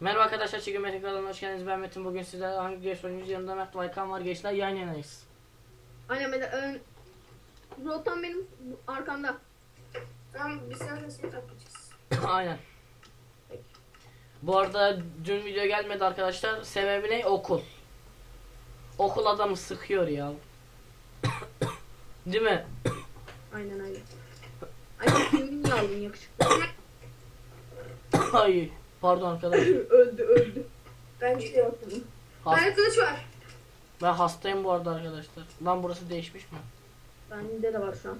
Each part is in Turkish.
Merhaba arkadaşlar Çekim Metin kanalına hoş geldiniz. Ben Metin. Bugün sizlerle hangi geç oynuyoruz? Yanımda Mert Baykan var. Gençler yan yanayız. Aynen mesela ön... Rotan benim arkamda. Tamam biz sen seni takacağız. Aynen. Bu arada dün video gelmedi arkadaşlar. Sebebi ne? Okul. Okul adamı sıkıyor ya. Değil mi? Aynen aynen. Ay kimin aldın yakışıklı? Ay. Pardon arkadaş. öldü öldü. Bence Şey yaptım. Hast- Bende kılıç var. ben hastayım bu arada arkadaşlar. Lan burası değişmiş mi? Bende de var şu an.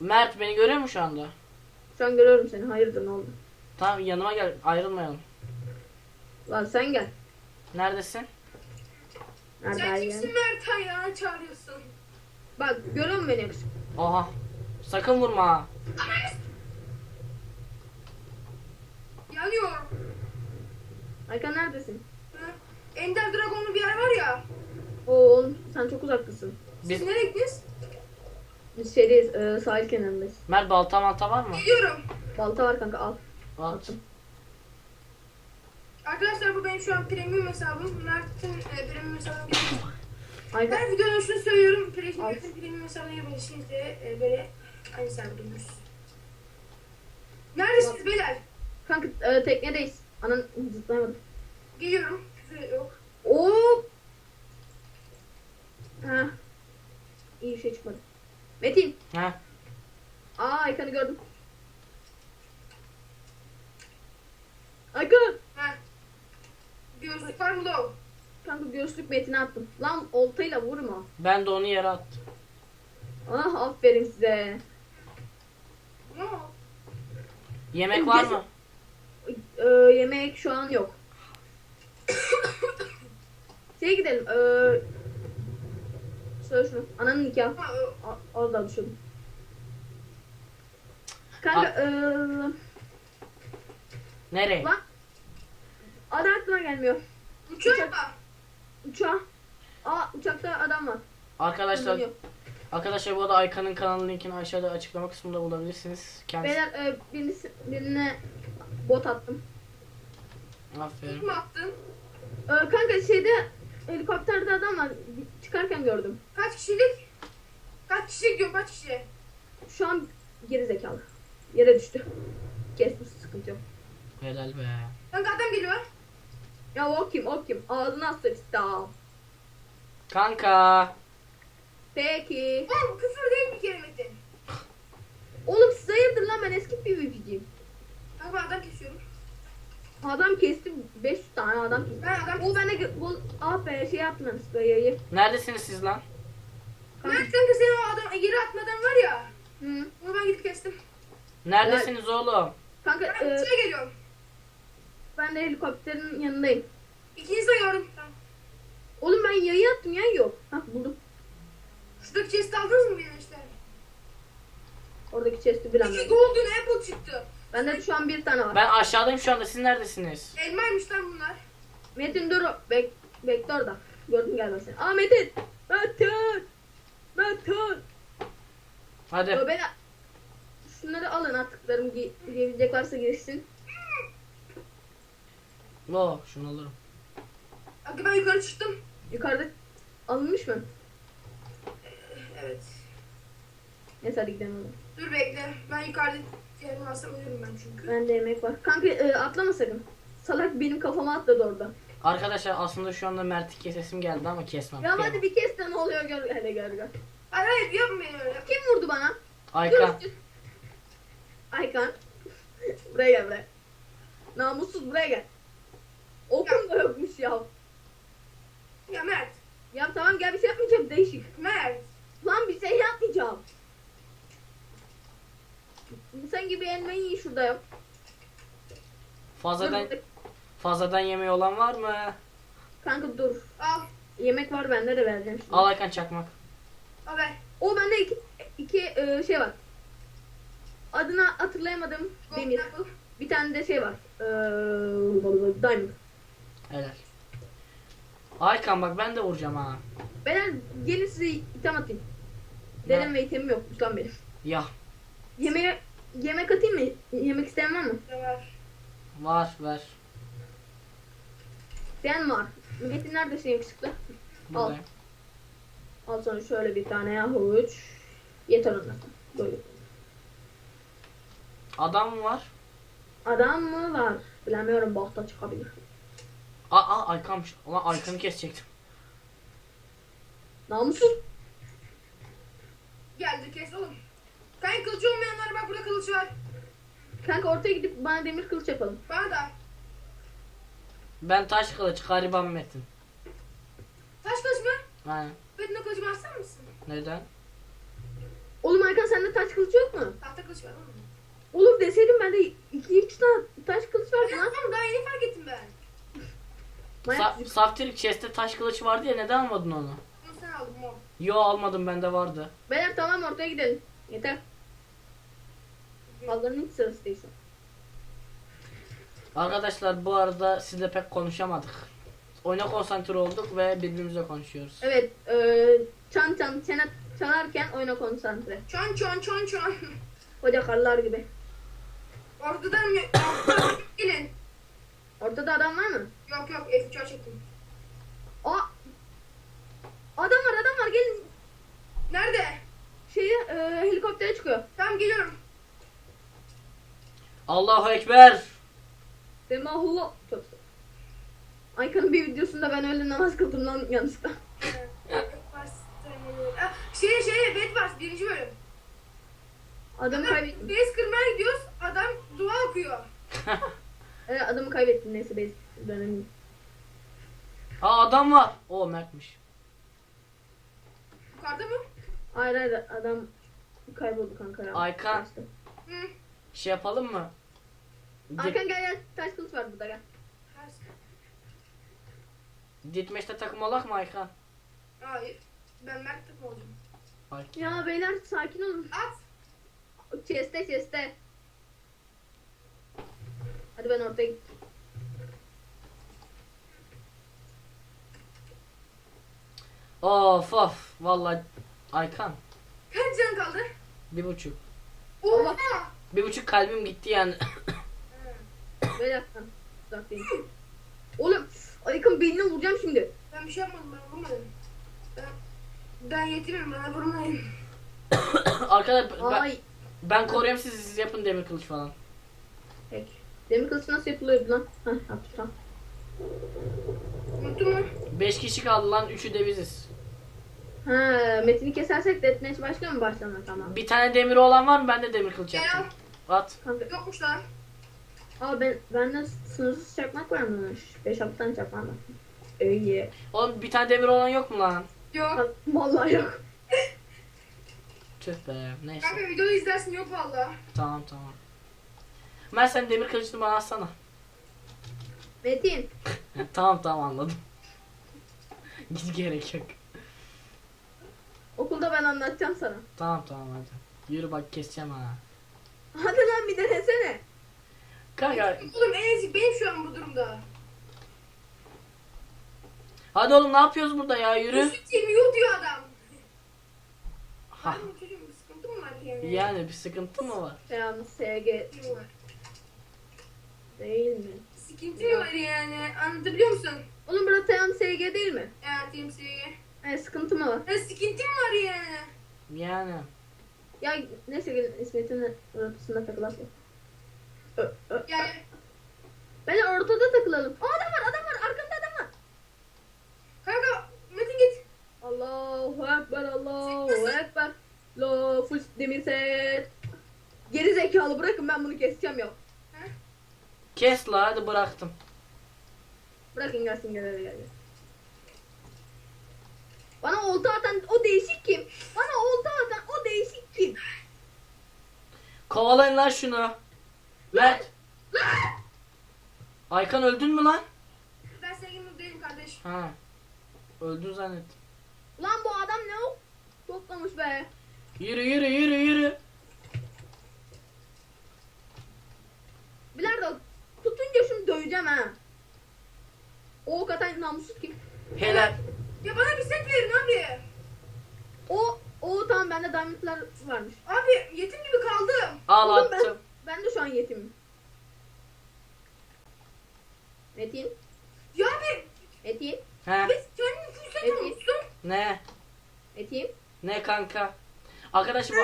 Mert beni görüyor mu şu anda? Şu an görüyorum seni. Hayırdır ne oldu? Tamam yanıma gel. Ayrılmayalım. Lan sen gel. Neredesin? Nerede Sen kimsin gel? Mert ayağını çağırıyorsun. Bak görüyor musun beni yakışıklı? Oha. Sakın vurma ha. Yanıyor. Aykan neredesin? Hı? Ender Dragon'lu bir yer var ya. Oo oğlum sen çok uzaktasın. Siz Biz... nereye gittiniz? Biz şeydeyiz e, sahil kenarındayız. Mert balta malta var mı? Gidiyorum. Balta var kanka al. At. Arkadaşlar bu benim şu an premium hesabım. Mert'in e, premium hesabına geçin. Aykan Her videoda şunu söylüyorum. Premium, Al. Mert'in premium hesabına yapışınız de e, böyle aynı serverimiz. Neredesiniz beyler? E, teknedeyiz. Anan zıplayamadım. Geliyorum. Yok. Oo. Ha. İyi bir şey çıkmadı. Metin. Ha. Aa Aykan'ı gördüm. Aykan. Ha. Gözlük var mı da o? Kanka göğüslük Metin'e attım. Lan oltayla vurma. Ben de onu yere attım. Ah aferin size. Ne o? Yemek var mı? Ee, yemek şu an yok. Şeye gidelim. Ee, söyle şunu. Ananın nikahı. Ha, o- A- Az daha düşürdüm. Kanka ee, Nereye? lan adı aklıma gelmiyor. Uçak var. Uçağa. Aa uçakta adam var. Arkadaşlar Bilmiyorum. arkadaşlar bu arada Aykan'ın kanalının linkini aşağıda açıklama kısmında bulabilirsiniz. Kendisi. Beyler e, birisi, birine bot attım. Aferin. Kim attın? E, kanka şeyde helikopterde adam var. Bir- Çıkarken gördüm. Kaç kişilik? Kaç kişilik diyor kaç kişi? Şu an geri zekalı. Yere düştü. Kesmiş sıkıntı yok. Helal be. Kanka adam geliyor. Ya o kim o kim? Ağzına sıçtım. Kanka. Peki. Oğlum küfür değil bir kere Metin. Oğlum siz hayırdır lan ben eski PvP'ciyim. Kanka ben adam kesiyorum. Adam kesti 500 tane adam kesti. Ben adam O bende bu ah be şey yaptım sprayı. Neredesiniz siz lan? Kanka. Mert kanka senin o adam yere atmadan var ya. Hı. Onu ben gidip kestim. Neredesiniz oğlum? Kanka Ben e, şuraya geliyorum. ben de helikopterin yanındayım. İkinizi de gördüm. Tamam. Oğlum ben yayı attım ya yok. Hah buldum. Şuradaki chest aldınız mı benim işte? Oradaki chest'i bir İki anda. golden apple çıktı. Bende de şu an bir tane var. Ben aşağıdayım şu anda. Siz neredesiniz? Elmaymış lan bunlar. Metin dur. Bek, bekle orada. Gördüm gelmez seni. Aa Metin. Metin. Metin. Hadi. Ö, Ben şunları alın attıklarım gi- giyebilecek varsa girsin. Oo, şunu alırım. Kanka ben yukarı çıktım. Yukarıda alınmış mı? Evet. Neyse hadi gidelim oğlum. Dur bekle. Ben yukarıda yerimi alsam ölürüm ben çünkü. Bende yemek var. Kanka e, atlama sakın. Salak benim kafama atladı orada. Arkadaşlar aslında şu anda Mert'i kesesim geldi ama kesmem. Ya hadi bir kez de ne oluyor gör hele gör gör. Hayır hayır yapmayın öyle. Kim vurdu bana? Aykan. Dur. Aykan. buraya gel buraya. Namussuz buraya gel. Okum da yokmuş ya. Ya Mert. Ya tamam gel bir şey yapmayacağım değişik. Mert. Lan bir şey yapmayacağım. Sen gibi elmayı yiyin şurada. Fazladan Dur, fazladan yemeği olan var mı? Kanka dur. Al. Yemek var bende de vereceğim şimdi. Al Aykan çakmak. Al ver. O bende iki, iki e, şey var. Adını hatırlayamadım. Demir. Bir tane de şey var. Ee, diamond. Helal. Aykan bak ben de vuracağım ha. Ben gelin size item atayım. Denem ve itemim yokmuş lan benim. Ya. Yemeğe yemek atayım mı? Yemek isteyen var mı? Var? Var ver. Sen var. Metin neredesin yakışıklı? Buradayım. Al sana şöyle bir tane havuç. Yeter ondan. Böyle. Adam mı var? Adam mı var? Bilemiyorum bahta çıkabilir. Aa, aa Aykan'mış. Ulan Aykan'ı kesecektim. Namussuz. Geldi kes oğlum. Kanka kılıcı olmayanlar bak burada kılıç var. Kanka ortaya gidip bana demir kılıç yapalım. Bana da. Ben taş kılıç gariban Metin. Taş kılıç mı? Aynen. Benim o kılıcımı alsana mısın? Neden? Oğlum Aykan sende taş kılıç yok mu? Tahta kılıç var oğlum. Olur deseydim ben de 2-3 tane taş kılıç vardı lan. yapmam daha yeni fark ettim ben. Manyak Sa Saftirik chest'te taş kılıç vardı ya neden almadın onu? Bunu sen aldın mor. Yo almadım bende vardı. Beyler tamam ortaya gidelim. Yeter. Kavganın hiç sırası. Arkadaşlar bu arada sizle pek konuşamadık. Oyuna konsantre olduk ve birbirimizle konuşuyoruz. Evet. E, çan çan çene çalarken oyuna konsantre. Çon çon çon çon. Koca karılar gibi. Ortadan mı? Ortadan gelin. Ortada adam var mı? Yok yok F3 çektim. Aa! Adam var adam var gelin. Nerede? Şeyi e, helikoptere çıkıyor. Tamam geliyorum. Allahu Ekber. Demahullah. Çok güzel. Aykan'ın bir videosunda ben öyle namaz kıldım lan yanlışlıkla. Ah, Şey şey Bed Wars birinci bölüm. Adamı kaybettim. Beyaz kırmaya gidiyoruz. Adam dua okuyor. Evet, adamı kaybettim neyse bez dönelim. Aa adam var. O Mert'miş. Yukarıda mı? Hayır hayır adam kayboldu kanka ya. Aykan. Kaçtı. Hı. Şey yapalım mı? Dit Aykan gel gel taş kılıç var burada gel. Ditmeş'te takım olak mı Aykan? Hayır. Ben Mert takım olacağım. Ay. Ya beyler sakin olun. At. Chest'te chest'te. Hadi ben ortaya git. Of of. Vallahi Aykan. Kaç can kaldı? Bir buçuk. Oha. Bir buçuk kalbim gitti yani. Beyler tamam. Uzak değil. Oğlum Aykan beynine vuracağım şimdi. Ben bir şey yapmadım ben vurmadım. Ben, ben yetimim bana vurmayın. Arkadaşlar ben, Ay. ben koruyayım siz, siz yapın demir kılıç falan. Peki. Demir kılıç nasıl yapılıyordu lan? Hah yaptım tamam. Unuttun mu? Beş kişi kaldı lan. Üçü de biziz. Ha, Metin'i kesersek deathmatch başlıyor mu başlamıyor tamam. Bir tane demiri olan var mı? Ben de demir kılıç Gel al. yapacağım. At. Kanka, Yokmuş lan. aa ben bende sınırsız çakmak varmış. 5-6 tane çakmak var. İyi. Oğlum bir tane demir olan yok mu lan? Yok. Vallahi yok. Tüh be. Neyse. Kanka videoyu izlersin yok valla. Tamam tamam. Mert sen demir kılıçını bana atsana. Metin. tamam tamam anladım. Git gerek yok. Okulda ben anlatacağım sana. Tamam tamam hadi. Yürü bak keseceğim ha. Hadi lan bir denesene. Kanka Oğlum en ezik benim şu an bu durumda. hadi oğlum ne yapıyoruz burada ya yürü. Üstü yemiyor diyor adam. Ha. Benim çocuğum bir sıkıntı mı var yani? Yani bir sıkıntı mı var? Selam SG Sıkıntı mı var? değil mi? Sıkıntı mı var yani? Anlatabiliyor musun? Oğlum burası Selam SG değil mi? Evet temsilciye. E, sıkıntı mı var? Ya sıkıntı mı var yani? Yani. Ya neyse gelin İsmet'in ortasında takılalım. Yani Ben ortada takılalım. Aa, adam var adam var arkamda adam var. kanka Metin git. Allahu Ekber Allahu Ekber. Lo full demir set. Geri zekalı bırakın ben bunu keseceğim ya. Kes la hadi bıraktım. Bırakın gelsin gel gel gel. Bana olta atan o değişik kim? Bana olta atan o değişik kim? Kovalayın lan şunu. Mert. Aykan öldün mü lan? Ben sevgilim değilim kardeş. Ha. Öldün zannettim. Ulan bu adam ne o? Toplamış be. Yürü yürü yürü yürü. Bilardo tutunca şunu döveceğim ha. O ok atan namussuz kim? Helal. Ya bana bir set verin abi. O o tamam bende diamondlar varmış. Abi yetim gibi Oğlum ben-. Ben de şu an yetimim. Metin. Ya abi Metin. He biz kendini Evet. musun? ne? Metin. Ne kanka? Arkadaşlar bu...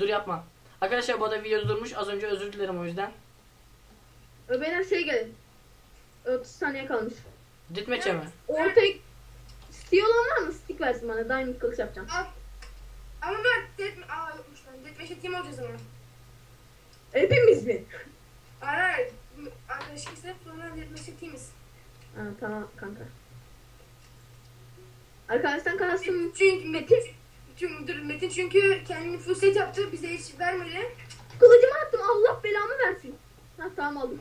Dur yapma. Arkadaşlar bu arada video durmuş. Az önce özür dilerim o yüzden. Ö, Beyler şey gelin. 30 saniye kalmış. Ditmeçe mi? Ortaya stick olan var mı? Stick versin bana. Diamond kılıç yapacağım. Al. Ama ben dead... Aa yokmuş lan. Dead team olacağız ama. Hepimiz mi? Hayır hayır. Arkadaş kimse sonra dead teamiz. Ha, tamam kanka. Arkadaştan kastım Çünkü Metin... Çünkü, dur, Metin çünkü kendini set yaptı. Bize hiç vermedi. kılıcımı attım. Allah belamı versin. Ha tamam aldım.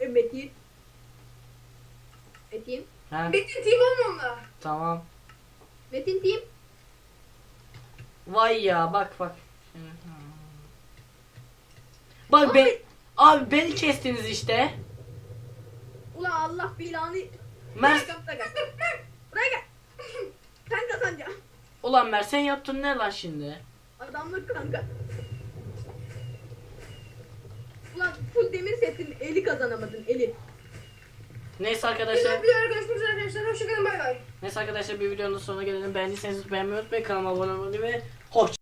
E, Metin. Metin. He Metin team olma onunla. tamam. Metin team. Vay ya bak bak. Bak ben... Abi beni kestiniz işte. Ulan Allah belanı. Mert... Buraya gel. Buraya gel. Sen kazanacaksın. Ulan Mert sen yaptın ne lan şimdi? Adamlık kanka. Ulan full demir setin eli kazanamadın eli. Neyse Güzel arkadaşlar. bir videoda görüşmek üzere arkadaşlar. Hoşçakalın bay bay. Neyse arkadaşlar bir videonun sonuna gelelim. Beğendiyseniz beğenmeyi unutmayın. Kanalıma abone olmayı ve hoşça